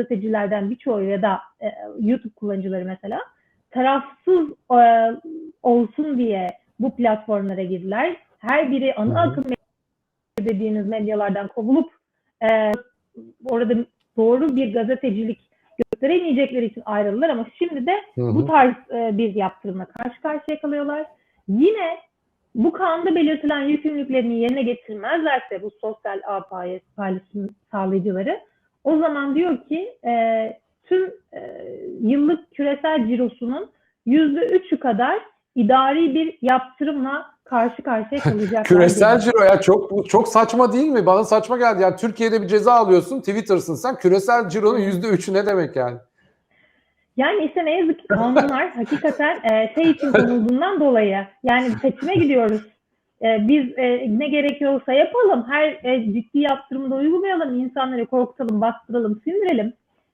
gazetecilerden birçoğu ya da e, YouTube kullanıcıları mesela tarafsız e, olsun diye bu platformlara girdiler. Her biri ana akım dediğiniz medyalardan kovulup e, orada doğru bir gazetecilik gösteremeyecekleri için ayrıldılar ama şimdi de Hı hı. bu tarz e, bir yaptırımla karşı karşıya kalıyorlar. Yine bu kanunda belirtilen yükümlülüklerini yerine getirmezlerse bu sosyal ağ paylaşım sağlayıcıları o zaman diyor ki e, tüm e, yıllık küresel cirosunun yüzde üçü kadar idari bir yaptırımla karşı karşıya kalacaklar. Küresel ciro ya çok çok saçma değil mi? Bana saçma geldi. Yani Türkiye'de bir ceza alıyorsun, Twitter'sın sen. Küresel cironun yüzde üçü ne demek yani? Yani işte ne yazık ki kanunlar hakikaten e, şey için konulduğundan dolayı yani seçime gidiyoruz. E, biz e, ne gerekiyorsa yapalım. Her e, ciddi yaptırımda uygulayalım. insanları korkutalım, bastıralım, sindirelim.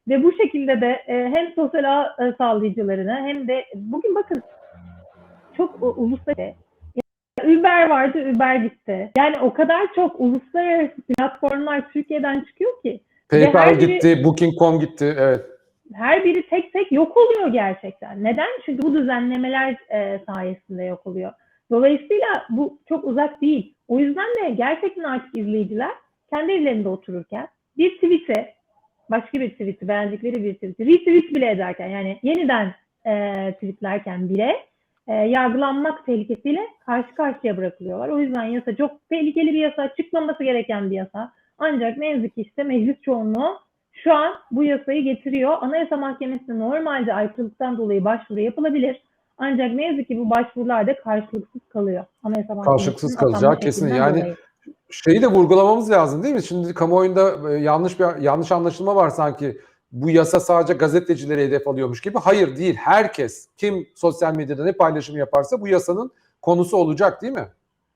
Ve bu şekilde de e, hem sosyal ağ e, sağlayıcılarını hem de bugün bakın çok u- uluslararası Uber vardı, Uber gitti. Yani o kadar çok uluslararası platformlar Türkiye'den çıkıyor ki PayPal biri- gitti, Booking.com gitti. Evet. her biri tek tek yok oluyor gerçekten. Neden? Çünkü bu düzenlemeler e, sayesinde yok oluyor. Dolayısıyla bu çok uzak değil. O yüzden de gerçekten artık izleyiciler kendi evlerinde otururken bir tweet'i, başka bir tweet'i, beğendikleri bir tweet'i retweet bile ederken yani yeniden e, tweetlerken bile e, yargılanmak tehlikesiyle karşı karşıya bırakılıyorlar. O yüzden yasa çok tehlikeli bir yasa, çıkmaması gereken bir yasa. Ancak ne yazık ki işte meclis çoğunluğu şu an bu yasayı getiriyor. Anayasa Mahkemesi'ne normalde aykırılıktan dolayı başvuru yapılabilir. Ancak ne yazık ki bu başvurular da karşılıksız kalıyor. Anayasa Karşılıksız kalacağı kesin. Yani dolayı. Şeyi de vurgulamamız lazım değil mi? Şimdi kamuoyunda e, yanlış bir yanlış anlaşılma var sanki. Bu yasa sadece gazetecileri hedef alıyormuş gibi. Hayır değil. Herkes kim sosyal medyada ne paylaşım yaparsa bu yasanın konusu olacak değil mi?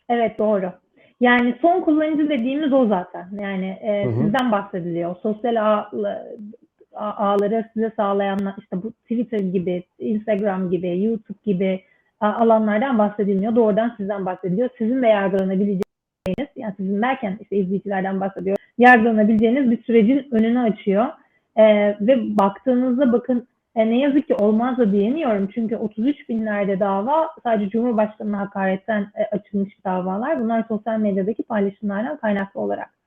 Evet doğru. Yani son kullanıcı dediğimiz o zaten. Yani e, Hı hı. sizden bahsediliyor. Sosyal ağ, ağ- ağları size sağlayanlar işte Twitter gibi, Instagram gibi, YouTube gibi alanlardan bahsedilmiyor. Doğrudan sizden bahsediliyor. Sizin de yargılanabileceğiniz, yani sizin derken işte izleyicilerden bahsediyor. Yargılanabileceğiniz bir sürecin önünü açıyor. E, ve baktığınızda bakın e, ne yazık ki olmaz da diyemiyorum. Çünkü 33 binlerde dava sadece Cumhurbaşkanı'na hakaretten e, açılmış davalar. Bunlar sosyal medyadaki paylaşımlardan kaynaklı olarak.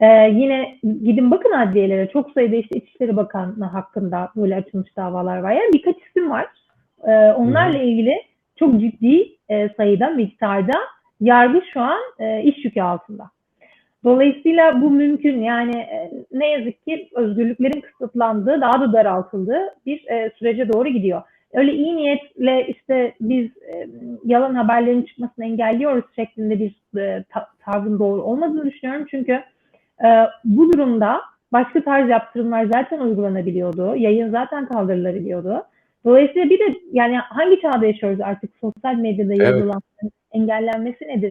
E, yine gidin bakın adliyelere. Çok sayıda işte İçişleri Bakanlığı hakkında böyle açılmış davalar var. Yani birkaç isim var. E, onlarla ilgili çok ciddi e, sayıda, miktarda yargı şu an e, iş yükü altında. Dolayısıyla bu mümkün. Yani e, ne yazık ki özgürlüklerin kısıtlandığı, daha da daraltıldığı bir e, sürece doğru gidiyor. Öyle iyi niyetle işte biz e, yalan haberlerin çıkmasını engelliyoruz şeklinde bir e, ta- tavrın doğru olmadığını düşünüyorum. Çünkü e, bu durumda başka tarz yaptırımlar zaten uygulanabiliyordu. Yayın zaten kaldırılabiliyordu. Dolayısıyla bir de yani hangi çağda yaşıyoruz artık sosyal medyada Evet. yazılanların engellenmesi nedir?